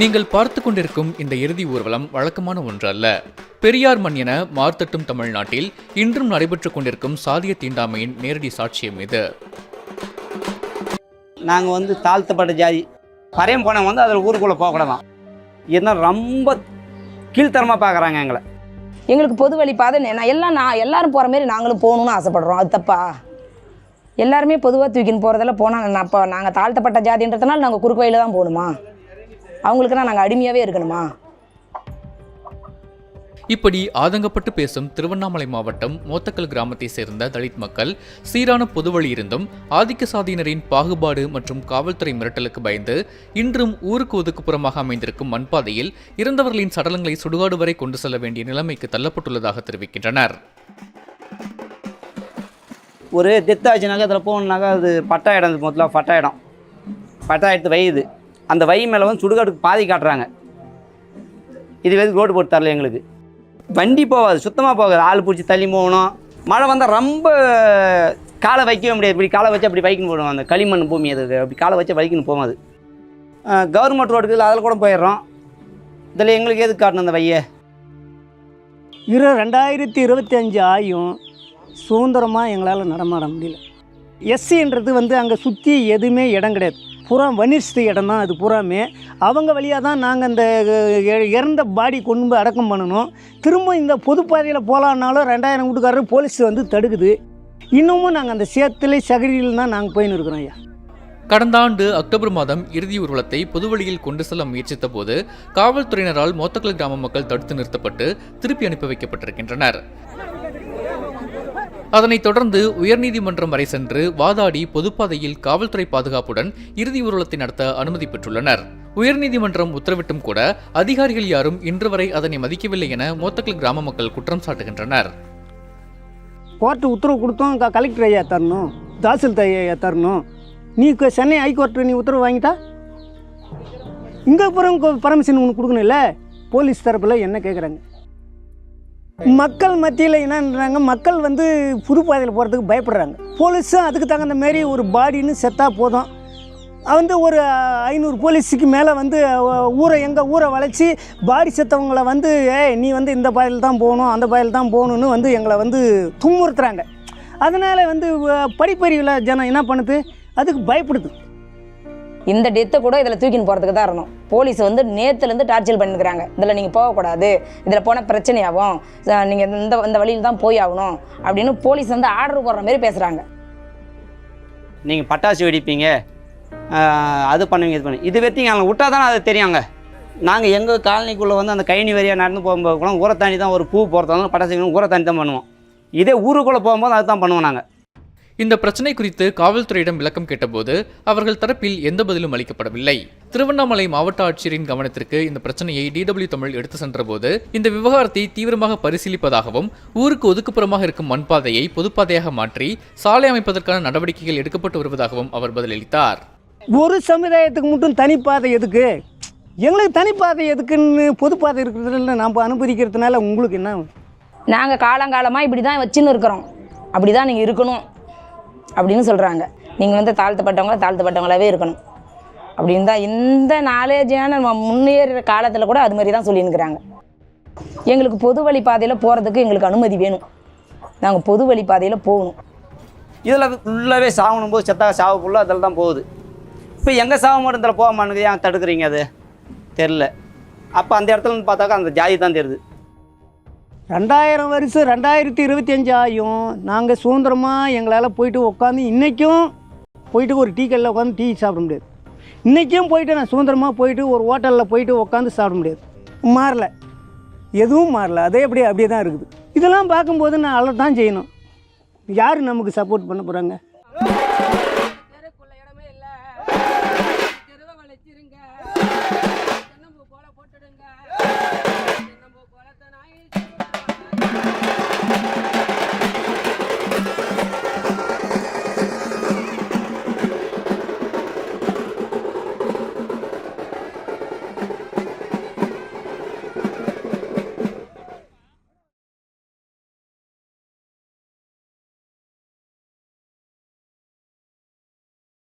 நீங்கள் பார்த்து கொண்டிருக்கும் இந்த இறுதி ஊர்வலம் வழக்கமான ஒன்று அல்ல பெரியார் மண் என மார்த்தட்டும் தமிழ்நாட்டில் இன்றும் நடைபெற்றுக் கொண்டிருக்கும் சாதிய தீண்டாமையின் நேரடி சாட்சியம் இது. நாங்கள் வந்து தாழ்த்தப்பட்ட ஜாதி. பறையம் போனவங்க வந்து அதில் ஊருக்குள்ளே போகக்கூடாதான் என்ன ரொம்ப கீழ்த்தரமாக பார்க்குறாங்க எங்களை. எங்களுக்கு பொது வழி பாதை நான் எல்லாம் நான் எல்லாரும் போகிற மாரி நாங்களும் போகணும்னு ஆசைப்படுறோம். அது தப்பா? எல்லாருமே பொதுவாக தூக்கின்னு போகிறதெல்லாம் போனால் நான் அப்போ நாங்கள் தாழ்த்தப்பட்ட ஜாதின்றதுனால நாங்கள் குறுக்கு வழியில் தான் போகணுமா? அவங்களுக்குனா நாங்கள் அடிமையாகவே இருக்கணுமா? இப்படி ஆதங்கப்பட்டு பேசும் திருவண்ணாமலை மாவட்டம் மோத்தக்கல் கிராமத்தை சேர்ந்த தலித் மக்கள் சீரான பொதுவழி இருந்தும் ஆதிக்க சாதியினரின் பாகுபாடு மற்றும் காவல்துறை மிரட்டலுக்கு பயந்து இன்றும் ஊருக்கு ஒதுக்குப்புறமாக அமைந்திருக்கும் மண்பாதையில் இறந்தவர்களின் சடலங்களை சுடுகாடு வரை கொண்டு செல்ல வேண்டிய நிலைமைக்கு தள்ளப்பட்டுள்ளதாக தெரிவிக்கின்றனர். ஒரு டெத் ஆச்சுனாக்கா அதில் போகணுனாக்கா அது பட்டா இடம் முதல்ல பட்டா இடம். பட்டா எடுத்து வயிது. அந்த வை மேலே வந்து சுடுகாட்டுக்கு பாதி காட்டுறாங்க. இது எதுக்கு ரோடு போட்டு தரல எங்களுக்கு. வண்டி போகாது சுத்தமாக போகாது. ஆள் பிடிச்சி தள்ளி போகணும். மழை வந்தால் ரொம்ப காலை வைக்கவே முடியாது. இப்படி காலை வச்சு அப்படி வைக்கணும் போடும் அந்த களிமண் பூமி அது அப்படி காலை வச்சு வைக்கணும் போகும் அது கவர்மெண்ட் ரோடுக்கு அதில் கூட போயிடுறோம். இதில் எங்களுக்கு எதுக்கு காட்டணும் அந்த வையை? இரு ரெண்டாயிரத்தி இருபத்தி அஞ்சு ஆயும் சுதந்திரமாக எங்களால் நடமாட முடியல. எஸ்சின்றது வந்து அங்கே சுற்றி எதுவுமே இடம் கிடையாது. பூரா வனிஷ்ட இடம் தான் அது பூராமே அவங்க வழியாக தான் நாங்கள் அந்த இறந்த பாடி கொண்டு போய் அடக்கம் பண்ணணும். திரும்ப இந்த பொதுப்பாதையில் போகலான்னாலும் ரெண்டாயிரம் வீட்டுக்காரர் போலீஸ் வந்து தடுக்குது. இன்னமும் நாங்கள் அந்த சேத்துல சகரியில் தான் நாங்கள் போயின்னு இருக்கிறோம் ஐயா. கடந்த ஆண்டு அக்டோபர் மாதம் இறுதி ஊர்வலத்தை பொதுவழியில் கொண்டு செல்ல முயற்சித்த போது காவல்துறையினரால் மோத்தக்கல் கிராம மக்கள் தடுத்து நிறுத்தப்பட்டு திருப்பி அனுப்பி வைக்கப்பட்டிருக்கின்றனர். அதனைத் தொடர்ந்து உயர்நீதிமன்றம் வரை சென்று வாதாடி பொதுப்பாதையில் காவல்துறை பாதுகாப்புடன் இறுதி ஊர்வலத்தை நடத்த அனுமதி பெற்றுள்ளனர். உயர்நீதிமன்றம் உத்தரவிட்டும் கூட அதிகாரிகள் யாரும் இன்று வரை அதனை மதிக்கவில்லை என மோத்தக்கல் கிராம மக்கள் குற்றம் சாட்டுகின்றனர். கோர்ட்டு உத்தரவு கொடுத்தோம் க- கலெக்டர் ஐயா தரணும் தாசில்தார் ஐயா தரணும். நீ க- சென்னை ஹைகோர்ட்டு நீ உத்தரவு வாங்கிட்டா? இங்கே அப்புறம் பர்மிஷன் உனக்கு கொடுக்கணும்ல? போலீஸ் தரப்பில் என்ன கேட்குறாங்க மக்கள் மத்தியில் என்னன்றாங்க மக்கள் வந்து புது பாதையில் போகிறதுக்கு பயப்படுறாங்க. போலீஸும் அதுக்கு தகுந்த மாரி ஒரு பாடின்னு செத்தா போதும். வந்து ஒரு ஐநூறு போலீஸுக்கு மேலே வந்து ஊரை எங்கள் ஊரை வளைச்சி பாடி செத்தவங்கள வந்து ஏய் நீ வந்து இந்த பாதையில் தான் போகணும் அந்த பாதையில் தான் போகணுன்னு வந்து எங்களை வந்து துன்புறுத்துறாங்க. அதனால் வந்து படிப்பறிவில் ஜனம் என்ன பண்ணுது? அதுக்கு பயப்படுது. இந்த டெத்தை கூட இதில் தூக்கின்னு போகிறதுக்கு தான் இருந்தோம் போலீஸ் வந்து நேற்றுலேருந்து டார்ச்சர் பண்ணிருக்கிறாங்க. இதில் நீங்கள் போகக்கூடாது. இதில் போனால் பிரச்சனையாகும். நீங்கள் இந்த இந்த வழியில் தான் போய் ஆகணும் அப்படின்னு போலீஸ் வந்து ஆர்டர் போடுற மாதிரி பேசுகிறாங்க நீங்கள் பட்டாசு வெடிப்பீங்க. அது பண்ணுவீங்க இது பண்ணுவீங்க. இது வெற்றிங்க அவங்க விட்டா தானே அது தெரியாங்க. நாங்கள் எங்கள் காலனிக்குள்ளே வந்து அந்த கைனி வரியாக நடந்து போகும்போது கூட ஊரை தாண்டி தான் ஒரு பூ போகிறதாலும் பட்டாசு ஊரை தாண்டி தான் பண்ணுவோம். இதே ஊருக்குள்ளே போகும்போது அதுதான் பண்ணுவோம் நாங்கள் இந்த பிரச்சனை குறித்து காவல்துறையிடம் விளக்கம் கேட்டபோது அவர்கள் தரப்பில் எந்த பதிலும் அளிக்கப்படவில்லை. திருவண்ணாமலை மாவட்ட ஆட்சியரின் கவனத்திற்கு இந்த பிரச்சனையை டிடபிள்யூ தமிழ் எடுத்து சென்றபோது இந்த விவகாரத்தை தீவிரமாக பரிசீலிப்பதாகவும் ஊருக்கு ஒதுக்குப்புறமாக இருக்கும் மண்பாதையை பொதுப்பாதையாக மாற்றி சாலை அமைப்பதற்கான நடவடிக்கைகள் எடுக்கப்பட்டு வருவதாகவும் அவர் பதிலளித்தார். ஒரு சமுதாயத்துக்கு மட்டும் தனிப்பாதை எதுக்கு? எங்களுக்கு தனிப்பாதை எதுக்குன்னு பொதுப்பாதை இருக்கிறதுல நம்ம அனுமதிக்கிறதுனால உங்களுக்கு என்ன? நாங்கள் காலங்காலமாக இப்படி தான் வச்சுன்னு இருக்கிறோம். அப்படி தான் நீங்கள் இருக்கணும். அப்படின்னு சொல்கிறாங்க நீங்கள் வந்து தாழ்த்தப்பட்டவங்கள தாழ்த்தப்பட்டவங்களாவே இருக்கணும். அப்படின்னு தான் இந்த நாலேஜான நம்ம முன்னேறுற காலத்தில் கூட அது மாதிரி தான் சொல்லியிருக்கிறாங்க எங்களுக்கு பொது வழி பாதையில் போகிறதுக்கு எங்களுக்கு அனுமதி வேணும். நாங்கள் பொது வழி பாதையில் போகணும். இதில் ஃபுல்லாகவே சாகணும் போது செத்தாக சாவுக்குள்ளே ஃபுல்லாக அதில் தான் போகுது. இப்போ எங்கே சாவு மட்டும் இதில் போக மாட்டேங்குது ஏன் தடுக்கிறீங்க அது? தெரில அப்போ அந்த இடத்துல பார்த்தாக்கா அந்த ஜாதி தான் தெரியுது. ரெண்டாயிரம் வருஷம் ரெண்டாயிரத்தி இருபத்தி அஞ்சு ஆயும் நாங்கள் சுதந்திரமாக எங்களால் போயிட்டு உட்காந்து இன்றைக்கும் போயிட்டு ஒரு டீ கடையில் உட்காந்து டீ சாப்பிட முடியாது. இன்றைக்கும் போயிட்டு நான் சுதந்திரமாக போயிட்டு ஒரு ஹோட்டலில் போயிட்டு உட்காந்து சாப்பிட முடியாது. மாறல. எதுவும் மாறல. அதே அப்படியே அப்படியே தான் இருக்குது. இதெல்லாம் பார்க்கும்போது நான் அழ தான் செய்யணும். யார் நமக்கு சப்போர்ட் பண்ண போகிறாங்க